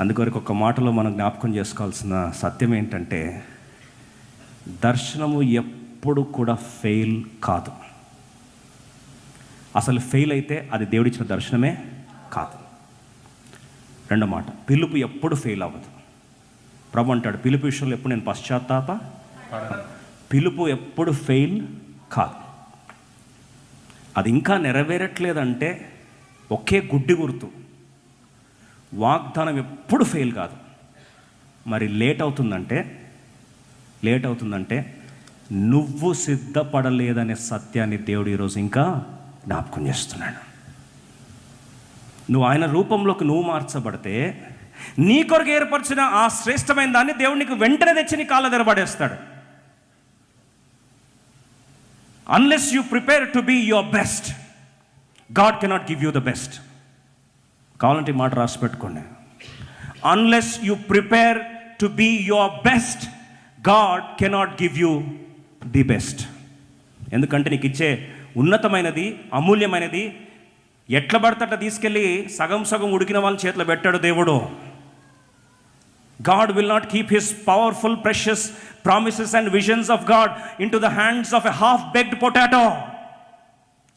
అందుకొరకు ఒక మాటలో మనం జ్ఞాపకం చేసుకోవాల్సిన సత్యం ఏంటంటే దర్శనము ఎప్పుడు కూడా ఫెయిల్ కాదు. అసలు ఫెయిల్ అయితే అది దేవుడిచ్చిన దర్శనమే కాదు. రెండో మాట పిలుపు ఎప్పుడు ఫెయిల్ అవ్వదు. ప్రభు అంటాడు పిలుపు విషయంలో ఎప్పుడు నేను పశ్చాత్తాప పిలుపు ఎప్పుడు ఫెయిల్ కాదు. అది ఇంకా నెరవేరట్లేదంటే ఒకే గుడ్డి గుర్తు. వాగ్దానం ఎప్పుడు ఫెయిల్ కాదు. మరి లేట్ అవుతుందంటే లేట్ అవుతుందంటే నువ్వు సిద్ధపడలేదనే సత్యాన్ని దేవుడు ఈరోజు ఇంకా జ్ఞాపకం చేస్తున్నాడు. నువ్వు ఆయన రూపంలోకి నువ్వు మార్చబడితే నీ కొరకు ఏర్పరిచిన ఆ శ్రేష్టమైన దాన్ని దేవుడు నీకు వెంటనే తెచ్చి నీ కాళ్ళ తెరబడేస్తాడు unless you prepare to be your best God cannot give you the best కావాలంటే ఈ మాట రాసి పెట్టుకోండి. Unless you prepare to be your best God cannot give you the best ఎందుకంటే నీకు ఇచ్చే ఉన్నతమైనది అమూల్యమైనది ఎట్ల పడతట తీసుకెళ్ళి సగం సగం ఉడికిన వాళ్ళని చేతిలో పెట్టాడు దేవుడు. God will not keep his powerful precious promises and visions of God into the hands of a half baked potato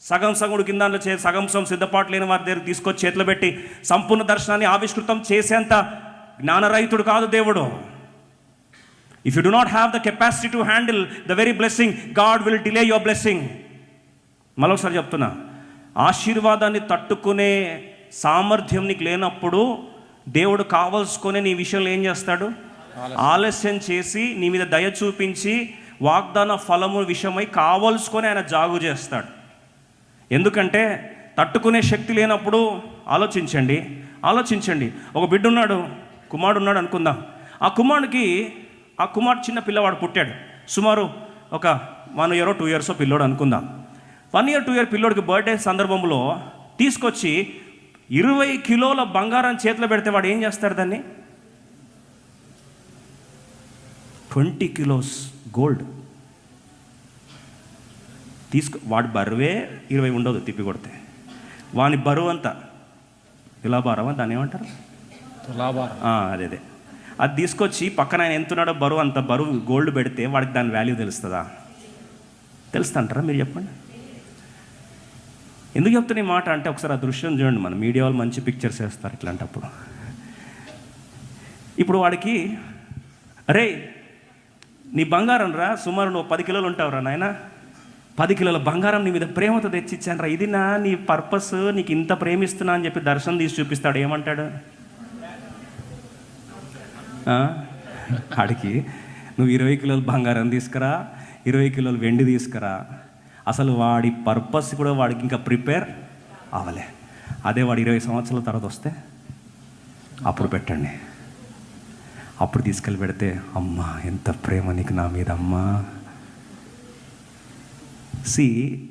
సగం దాంట్లో చే సగం సగం సిద్ధపాటు లేని వారి దగ్గర తీసుకొచ్చి చేతిలో పెట్టి సంపూర్ణ దర్శనాన్ని ఆవిష్కృతం చేసేంత జ్ఞానరహితుడు కాదు దేవుడు. If you do not have the capacity to handle the very blessing God will delay your blessing మరొకసారి చెప్తున్నా. ఆశీర్వాదాన్ని తట్టుకునే సామర్థ్యం నీకు లేనప్పుడు దేవుడు కావలసుకొని నీ విషయంలో ఏం చేస్తాడు? ఆలస్యం చేసి నీ మీద దయ చూపించి వాగ్దాన ఫలము విషయమై కావలసుకొని ఆయన జాగు చేస్తాడు. ఎందుకంటే తట్టుకునే శక్తి లేనప్పుడు ఆలోచించండి ఆలోచించండి. ఒక బిడ్డ ఉన్నాడు కుమారుడు ఉన్నాడు అనుకుందాం. ఆ కుమారుడికి ఆ కుమారుడు చిన్న పిల్లవాడు పుట్టాడు. సుమారు ఒక వన్ ఇయర్ టూ ఇయర్స్ పిల్లోడు అనుకుందాం. వన్ ఇయర్ టూ ఇయర్ పిల్లోడికి బర్త్డే సందర్భంలో తీసుకొచ్చి ఇరవై కిలోల బంగారం చేతిలో పెడితే వాడు ఏం చేస్తాడు దాన్ని? ట్వంటీ కిలోస్ గోల్డ్ తీసుకు వాడి బరువే ఇరవై ఉండదు తిప్పి కొడితే. వాని బరువు అంతా. తులాభారమా? దాన్ని ఏమంటారు? తులాభారం. అదే అదే. అది తీసుకొచ్చి పక్కన ఆయన ఎంతున్నాడో బరువు అంత బరువు గోల్డ్ పెడితే వాడికి దాని వాల్యూ తెలుస్తుందా? తెలుస్తుంటారా మీరు చెప్పండి? ఎందుకు చెప్తున్న ఈ మాట అంటే ఒకసారి ఆ దృశ్యం చూడండి మన మీడియా వాళ్ళు మంచి పిక్చర్స్ వేస్తారు ఇట్లాంటప్పుడు. ఇప్పుడు వాడికి అరే నీ బంగారం రా సుమారు నువ్వు పది కిలోలు ఉంటావురా నాయన. పది కిలోల బంగారం నీ మీద ప్రేమతో తెచ్చిచ్చాను రా ఇది నా నీ పర్పస్ నీకు ఇంత ప్రేమిస్తున్నా అని చెప్పి దర్శనం తీసి చూపిస్తాడు. ఏమంటాడు? ఆడికి నువ్వు ఇరవై కిలోలు బంగారం తీసుకురా ఇరవై కిలోలు వెండి తీసుకురా. అసలు వాడి పర్పస్ కూడా వాడికి ఇంకా ప్రిపేర్ అవ్వలే అదే వాడు ఇరవై సంవత్సరాల తర్వాత వస్తే అప్పుడు పెట్టండి. అప్పుడు తీసుకెళ్ళి పెడితే అమ్మా ఎంత ప్రేమ నీకు నా మీద అమ్మా. See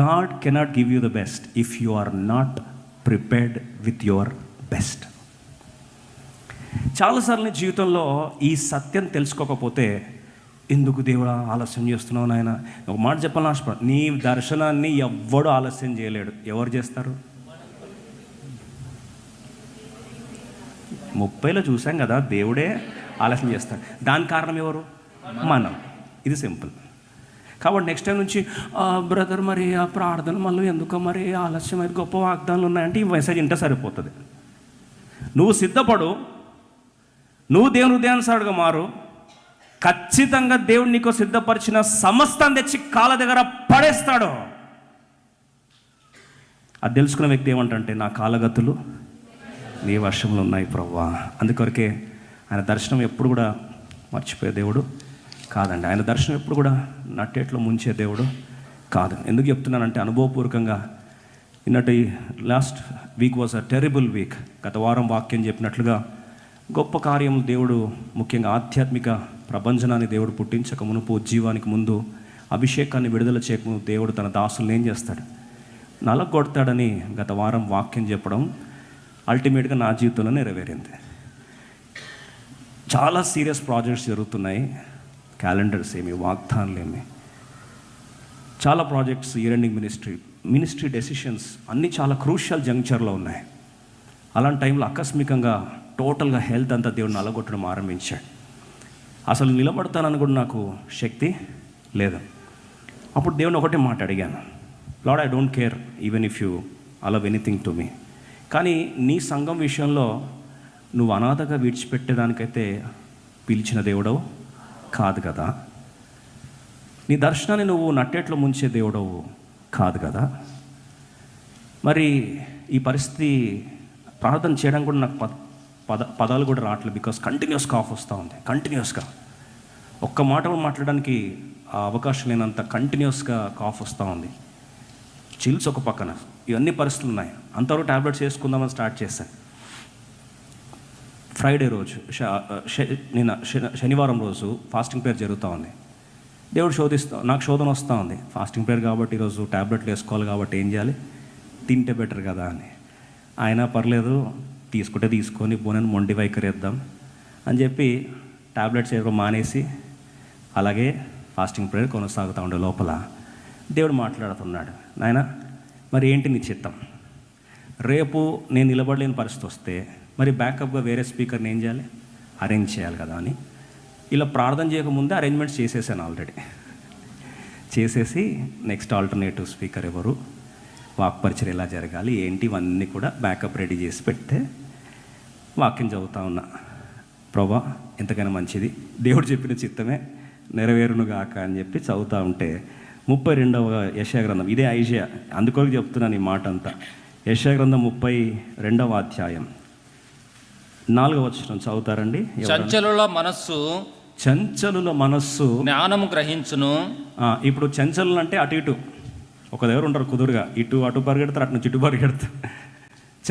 God cannot give you the best if you are not prepared with your best చాలాసార్లు జీవితంలో ఈ సత్యం తెలుసుకోకపోతే ఎందుకు దేవుడా ఆలస్యం చేస్తున్నావు నాయన? ఒక మాట చెప్పాలని ఆశపడ నీ దర్శనాన్ని ఎవ్వడు ఆలస్యం చేయలేడు. ఎవరు చేస్తారు? ముప్పైలో చూసాం కదా దేవుడే ఆలస్యం చేస్తాడు. దాని కారణం ఎవరు? మనం. ఇది సింపుల్. కాబట్టి నెక్స్ట్ టైం నుంచి బ్రదర్ మరి ఆ ప్రార్థన మళ్ళీ ఎందుకో మరి ఆలస్యం అయితే గొప్ప వాగ్దానాలు ఉన్నాయంటే ఈ మెసేజ్ ఇంటే సరిపోతుంది. నువ్వు సిద్ధపడు నువ్వు దేవుని హృదయానుసారుడుగా మారు ఖచ్చితంగా దేవుడు నీకు సిద్ధపరిచిన సమస్తం తెచ్చి కాళ్ళ దగ్గర పడేస్తాడు. అది తెలుసుకున్న వ్యక్తి ఏమంటే నా కాలగతులు నీ వర్షంలో ఉన్నాయి ప్రవ్వా. అందుకొరకే ఆయన దర్శనం ఎప్పుడు కూడా మర్చిపోయే దేవుడు కాదండి. ఆయన దర్శనం ఎప్పుడు కూడా నట్టేట్లో ముంచే దేవుడు కాదు. ఎందుకు చెప్తున్నానంటే అనుభవపూర్వకంగా నిన్నటి last week was a terrible week గత వారం వాక్యం చెప్పినట్లుగా గొప్ప కార్యం దేవుడు ముఖ్యంగా ఆధ్యాత్మిక ప్రపంచనాన్ని దేవుడు పుట్టించక మునుపు జీవానికి ముందు అభిషేకాన్ని విడుదల చేయకముందు దేవుడు తన దాసులను ఏం చేస్తాడు? నలగొడతాడని గత వారం వాక్యం చెప్పడం అల్టిమేట్గా నా జీవితంలో నెరవేరింది. చాలా సీరియస్ ప్రాజెక్ట్స్ జరుగుతున్నాయి. క్యాలెండర్స్ ఏమి వాగ్దానాలు ఏమి. చాలా projects year ending ministry ministry decisions అన్నీ చాలా క్రూషియల్ జంక్చర్లో ఉన్నాయి. అలాంటి టైంలో ఆకస్మికంగా టోటల్గా హెల్త్ అంతా దేవుడు అలగొట్టడం ఆరంభించాడు. అసలు నిలబడతానని కూడా నాకు శక్తి లేదు. అప్పుడు దేవుని ఒకటే మాట అడిగాను. Lord I don't care even if you allow anything to me కానీ నీ సంఘం విషయంలో నువ్వు అనాథగా విడిచిపెట్టేదానికైతే పిలిచిన దేవుడవు? కాదు కదా? నీ దర్శనాన్ని నువ్వు నట్టేట్లో ముంచే దేవుడవు కాదు కదా? మరి ఈ పరిస్థితి ప్రార్థన చేయడం కూడా నాకు పద పద పదాలు కూడా రావట్లేదు బికాస్ కంటిన్యూస్ కాఫ్ వస్తూ ఉంది. కంటిన్యూస్గా ఒక్క మాట మాట్లాడడానికి ఆ అవకాశం లేనంత కంటిన్యూస్గా కాఫ్ వస్తూ ఉంది. చిల్స్ ఒక పక్కన. ఇవన్నీ పరిస్థితులు ఉన్నాయి. అంతవరకు ట్యాబ్లెట్స్ వేసుకుందామని స్టార్ట్ చేశాను ఫ్రైడే రోజు నిన్న శనివారం రోజు ఫాస్టింగ్ ప్రేయర్ జరుగుతూ ఉంది. దేవుడు శోధిస్తా నాకు శోధన వస్తూ ఉంది. ఫాస్టింగ్ ప్రేయర్ కాబట్టి ఈరోజు ట్యాబ్లెట్లు వేసుకోవాలి కాబట్టి ఏం చేయాలి? తింటే బెటర్ కదా అని. ఆయన పర్లేదు తీసుకుంటే తీసుకొని పోనీ మొండి వైఖరిద్దాం అని చెప్పి ట్యాబ్లెట్స్ ఏదో మానేసి అలాగే ఫాస్టింగ్ ప్రేయర్ కొనసాగుతూ ఉండే లోపల దేవుడు మాట్లాడుతున్నాడు. నాయన మరి ఏంటి నీ చిత్తం? రేపు నేను నిలబడలేని పరిస్థితి వస్తే మరి బ్యాకప్గా వేరే స్పీకర్ని ఏం చేయాలి? అరేంజ్ చేయాలి కదా అని. ఇలా ప్రార్థన చేయకముందే అరేంజ్మెంట్స్ చేసేసాను ఆల్రెడీ చేసేసి నెక్స్ట్ ఆల్టర్నేటివ్ స్పీకర్ ఎవరు? వాక్పరిచర్ ఎలా జరగాలి? ఏంటి? ఇవన్నీ కూడా బ్యాకప్ రెడీ చేసి పెడితే వాక్యం చదువుతా ఉన్నా. ప్రభా ఎంతకైనా మంచిది. దేవుడు చెప్పిన చిత్తమే నెరవేరును గాక అని చెప్పి చదువుతా ఉంటే ముప్పై రెండవ యశాగ్రంథం ఇదే ఐజియా అందుకొరకు చెప్తున్నాను ఈ మాట అంతా యశాగ్రంథం ముప్పై రెండవ అధ్యాయం. నాలుగవ వచ్చిన చదువుతారండి? చంచలుల మనస్సు చంచలుల మనస్సు. జ్ఞానము గ్రహించును. ఇప్పుడు చంచలు అంటే అటు ఇటు. ఒక దగ్గర ఉంటారు కుదురుగా. ఇటు అటు పరిగెడతారు అటు నుంచి ఇటు పరిగెడతారు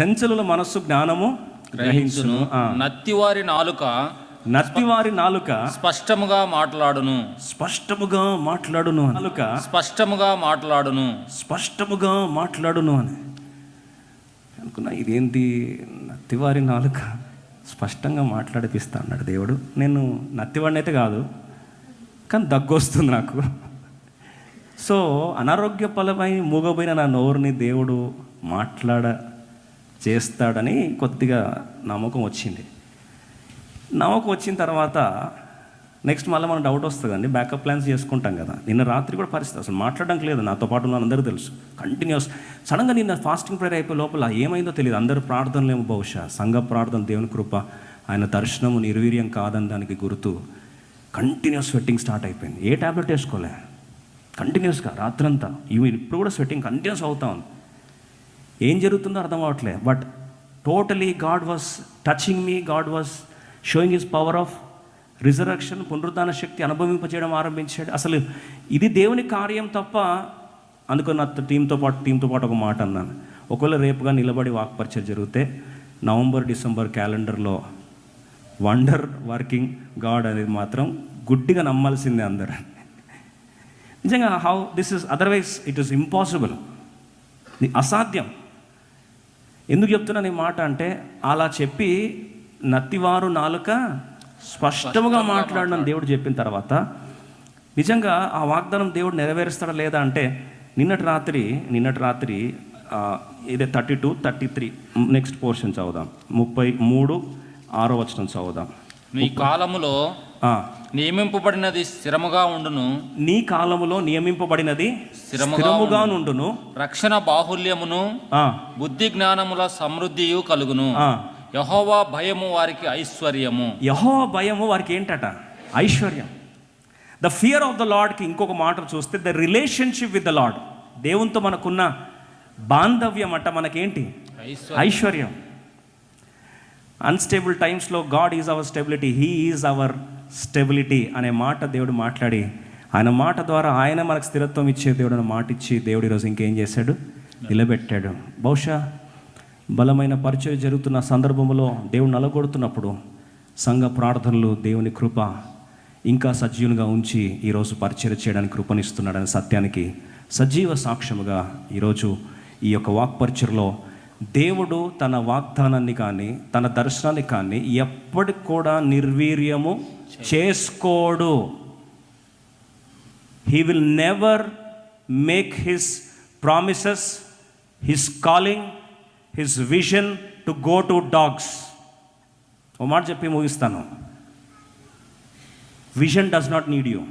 చంచలుల మనస్సు జ్ఞానము గ్రహించును. నత్తివారి నాలుక నత్తివారి నాలుక స్పష్టముగా మాట్లాడును. స్పష్టముగా మాట్లాడును. నాలుక స్పష్టముగా మాట్లాడును. స్పష్టముగా మాట్లాడును అని. అనుకున్నా ఇదేంటి నత్తివారి నాలుక. స్పష్టంగా మాట్లాడిపిస్తా అన్నాడు దేవుడు. నేను నత్తివాడిని అయితే కాదు కానీ దగ్గొస్తుంది నాకు. సో అనారోగ్య ఫలమై మూగపోయిన నా నోరుని దేవుడు మాట్లాడ చేస్తాడని కొద్దిగా నమ్మకం వచ్చింది. నమ్మకం వచ్చిన తర్వాత నెక్స్ట్ మళ్ళీ మనకు డౌట్ వస్తుందండి. బ్యాకప్ ప్లాన్స్ చేసుకుంటాం కదా. నిన్న రాత్రి కూడా పరిస్థితి అసలు మాట్లాడడానికి లేదు. నాతో పాటు ఉన్న అందరూ తెలుసు. కంటిన్యూస్ సడన్గా నిన్న ఫాస్టింగ్ ప్రేయర్ అయిపోయే లోపల ఏమైందో తెలియదు. అందరూ ప్రార్థనలేమో బహుశా. సంఘ ప్రార్థన దేవుని కృప ఆయన దర్శనము నిర్వీర్యం కాదని దానికి గుర్తు కంటిన్యూస్ స్వెట్టింగ్ స్టార్ట్ అయిపోయింది. ఏ ట్యాబ్లెట్ వేసుకోలే? కంటిన్యూస్గా రాత్రంతా. ఇవి ఇప్పుడు కూడా స్వెట్టింగ్ కంటిన్యూస్ అవుతా ఉంది. ఏం జరుగుతుందో అర్థం అవ్వట్లే. But totally God was touching me God was showing his power of resurrection పునరుద్ధాన శక్తి అనుభవింపచేయడం ఆరంభించాడు. అసలు ఇది దేవుని కార్యం తప్ప అందుకని నా టీంతో పాటు టీంతో పాటు ఒక మాట అన్నాను. ఒకవేళ రేపుగా నిలబడి వాక్పరిచ జరిగితే నవంబర్ డిసెంబర్ క్యాలెండర్లో వండర్ వర్కింగ్ గాడ్ అనేది మాత్రం గుడ్డిగా నమ్మాల్సిందే అందరు. నిజంగా how this is otherwise it is impossible. అసాధ్యం. ఎందుకు చెప్తున్నాను ఈ మాట అంటే అలా చెప్పి నత్తివారు నాలుక స్పష్టముగా మాట్లాడడం దేవుడు చెప్పిన తర్వాత నిజంగా ఆ వాగ్దానం దేవుడు నెరవేరుస్తాడా లేదా అంటే నిన్నటి రాత్రి నిన్నటి రాత్రి ఇదే thirty two thirty three next portion చదువుదాం. ముప్పై మూడు ఆరో వచనం చదువుదాం. నీ కాలములో నియమింపబడినది స్థిరముగా ఉండును. నీ కాలములో నియమింపబడినది స్థిరముగా నుండును రక్షణ బాహుల్యమును బుద్ధి జ్ఞానముల సమృద్ధియు కలుగును. యహోవా భయము వారికి ఐశ్వర్యము. యహో భయము వారికి ఏంటట? ఐశ్వర్యం. ద ఫియర్ ఆఫ్ ద లార్డ్కి ఇంకొక మాట చూస్తే the relationship with the Lord దేవునితో మనకున్న బాంధవ్యం అట మనకేంటి? ఐశ్వర్యం. ఐశ్వర్యం. అన్స్టేబుల్ టైమ్స్లో God is our stability he is our stability అనే మాట దేవుడు మాట్లాడి ఆయన మాట ద్వారా ఆయన మనకు స్థిరత్వం ఇచ్చే దేవుడు అనే మాట ఇచ్చి దేవుడు ఈరోజు ఇంకేం చేశాడు? నిలబెట్టాడు. బహుశా బలమైన పరిచయం జరుగుతున్న సందర్భంలో దేవుడు నలగొడుతున్నప్పుడు సంఘ ప్రార్థనలు దేవుని కృప ఇంకా సజీవునిగా ఉంచి ఈరోజు పరిచయం చేయడానికి కృపనిస్తున్నాడనే సత్యానికి సజీవ సాక్ష్యముగా ఈరోజు ఈ యొక్క వాక్పరిచయలో దేవుడు తన వాగ్దానాన్ని కానీ తన దర్శనాన్ని కానీ ఎప్పటికి కూడా నిర్వీర్యము చేసుకోడు. He will never make his promises his calling his vision to go to dogs ఓ మాట చెప్పి ముగిస్తాను. Vision does not need you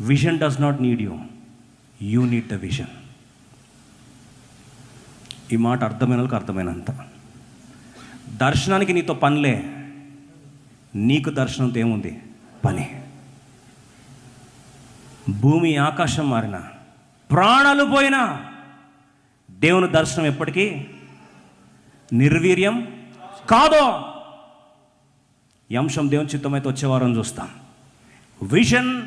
vision does not need you you need the vision ఈ మాట అర్థమైన వాళ్ళకి అర్థమైనంత. దర్శనానికి నీతో పనిలే. నీకు దర్శనంతో ఏముంది? పని. భూమి ఆకాశం మారిన ప్రాణాలు పోయినా దేవుని దర్శనం ఎప్పటికీ? నిర్వీర్యం కాదు. ఈ అంశం దేవుని చిత్తమైతే వచ్చేవారం చూస్తాం. Vision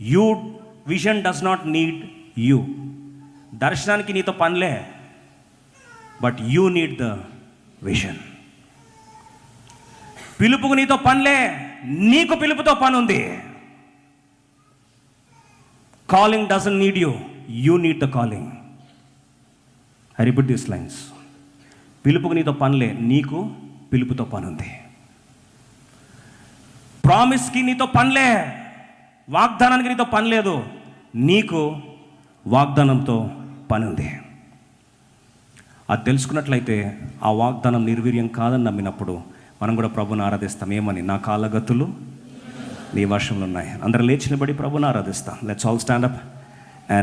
you vision does not need you దర్శనానికి నీతో పనిలే. But you need the vision పిలుపుకు నీతో పనిలే. నీకు పిలుపుతో పని ఉంది calling doesn't need you you need the calling I repeat this lines. పిలుపుకు నీతో పనిలే నీకు పిలుపుతో పని ఉంది ప్రామిస్కి నీతో పనిలే వాగ్దానానికి నీతో పని లేదు నీకు వాగ్దానంతో పని ఉంది అది తెలుసుకున్నట్లయితే ఆ వాగ్దానం నిర్వీర్యం కాదని నమ్మినప్పుడు మనం కూడా ప్రభుని ఆరాధిస్తాం. ఏమని? నా కాలగతులు నీ వర్షంలో ఉన్నాయి. అందరూ లేచిన బడి ప్రభుని ఆరాధిస్తాం. Let's all stand up